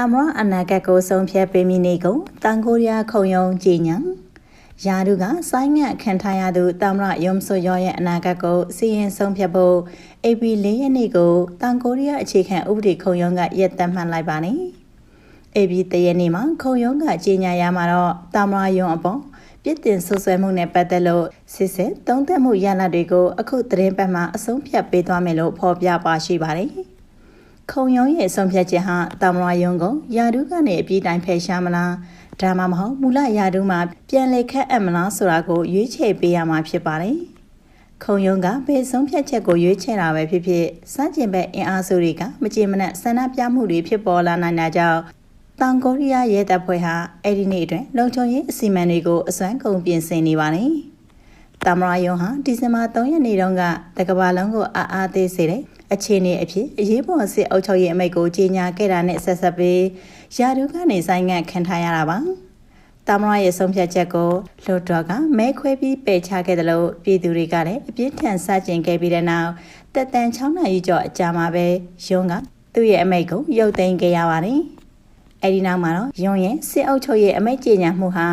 တမရအနာဂတ်ကိုဆုံးဖြတ်ပေးမိနေကုန်တန်ကိုရီးယားခုံရုံးကြီးညာယာဒုကဆိုင်းငံ့ခံထားရသူတမရယုံဆိုရောရဲ့အနာဂတ်ကိုစီရင်ဆုံးဖြတ်ဖို့ AP ၄ရက်နေ့ကိုတန်ကိုရီးယားအခြေခံဥပဒေခုံရုံးကရက်သက်မှတ်လိုက်ပါနေ။ AP တရက်နေ့မှာခုံရုံးကကြီးညာရမှာတော့တမရယုံအပေါ်ပြစ်တင်ဆွဆွဲမှုနဲ့ပတ်သက်လို့စစ်စစ်တုံးသက်မှုရလဒ်တွေကိုအခုသတင်းပတ်မှာအဆုံးဖြတ်ပေးသွားမယ်လို့ဖော်ပြပါရှိပါတယ်။ ခုံရုံးရဲ့ဆုံးဖြတ်ချက်ဟာတမရယုံကိုယာဒုကနေအပြည်တိုင်းဖယ်ရှားမလားဒါမှမဟုတ်မူလယာဒုမှာပြန်လေခက်အပ်မလားဆိုတာကိုရွေးချယ်ပေးရမှာဖြစ်ပါတယ်။ခုံရုံးကဘယ်ဆုံးဖြတ်ချက်ကိုရွေးချယ်တာပဲဖြစ်ဖြစ်စန့်ကျင်ဘက်အင်အားစုတွေကမကြေမနက်ဆန္ဒပြမှုတွေဖြစ်ပေါ်လာနိုင်တာကြောင့်တောင်ကိုရီးယားရဲတပ်ဖွဲ့ဟာအဲ့ဒီနေ့အတွင်းလုံခြုံရေးအစီအမံတွေကိုအစွမ်းကုန်ပြင်ဆင်နေပါတယ်။ တမရယုံဟာဒီဇင်ဘာ3ရက်နေ့တုန်းကတကဘာလုံးကိုအားအားသေးစေတဲ့အခြေအနေအဖြစ်အရေးပေါ်စစ်အုပ်ချုပ်ရေးအမိန့်ကိုကြေညာခဲ့တာနဲ့ဆက်ဆက်ပြီးယာဒူကနေဆိုင်ငံ့ခံထားရတာပါ။တမရရဲ့ဆုံးဖြတ်ချက်ကိုလွတ်တော်ကမဲခွဲပြီးပယ်ချခဲ့တယ်လို့ပြည်သူတွေကလည်းအပြင်းထန်စကြင်ခဲ့ပြီးတဲ့နောက်တက်တန်6နာရီကျော်အကြာမှာပဲယုံကသူ့ရဲ့အမိန့်ကိုရုပ်သိမ်းခဲ့ရပါတယ်။အဲဒီနောက်မှာတော့ယွန်ရဲ့စစ်အုပ်ချုပ်ရေးအမိန့်ကြေညာမှုဟာ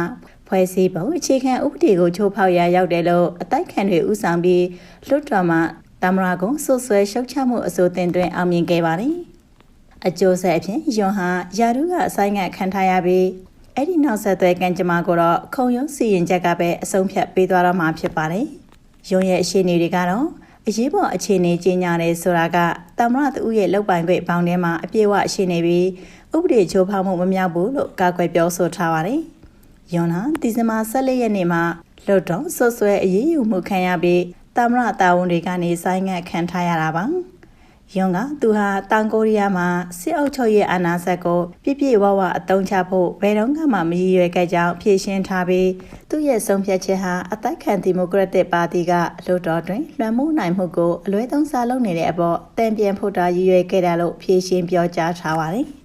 ဖွဲ့စည်းပုံအခြေခံဥပဒေကိုချိုးဖောက်ရာရောက်တယ်လို့အတိုက်ခံတွေဥဆောင်ပြီးလွတ်တော်မှာတမရာကုံဆွဆွဲရှုတ်ချမှုအစိုးတင်တွင်အောင်မြင်ခဲ့ပါတယ်။အကျိုးဆက်အဖြစ်ယွန်ဟာယာရုကအဆိုင်ငတ်ခံထားရပြီးအဲ့ဒီနောက်ဆက်တွဲကံကြမ္မာကိုတော့ခုံရုံးစီရင်ချက်ကပဲအဆုံးဖြတ်ပေးသွားတော့မှာဖြစ်ပါတယ်။ယွန်ရဲ့အခြေအနေတွေကတော့အရေးပေါ်အခြေအနေကြီးညာတယ်ဆိုတာကတမရသူရဲ့လောက်ပိုင်ခွင့်ဘောင်းထဲမှာအပြည့်အဝရှိနေပြီးဥပဒေချိုးဖောက်မှုမမြောက်ဘူးလို့ကာကွယ်ပြောဆိုထားပါတယ်။ ယွန်ဟာဒီဇင်ဘာ14ရက်နေ့မှာလွတ်တော်ဆွဆွဲအရေးယူမှုခံရပြီးတမရတာဝန်တွေကနေဆိုင်းငံ့ခံထားရတာပါ။ယွန်ကသူဟာတောင်ကိုရီးယားမှာစစ်အုပ်ချုပ်ရေးအာဏာစက်ကိုပြည့်ပြည့်ဝဝအသုံးချဖို့ဘယ်တော့မှမရည်ရွယ်ခဲ့ကြောင်းဖြေရှင်းထားပြီးသူ့ရဲ့ဆုံးဖြတ်ချက်ဟာအတိုက်ခံဒီမိုကရက်တစ်ပါတီကလွှတ်တော်တွင်လွှမ်းမိုးနိုင်မှုကိုအလွဲသုံးစားလုပ်နေတဲ့အပေါ်တံပြန်ဖို့တာရည်ရွယ်ခဲ့တယ်လို့ဖြေရှင်းပြောကြားထားပါတယ်။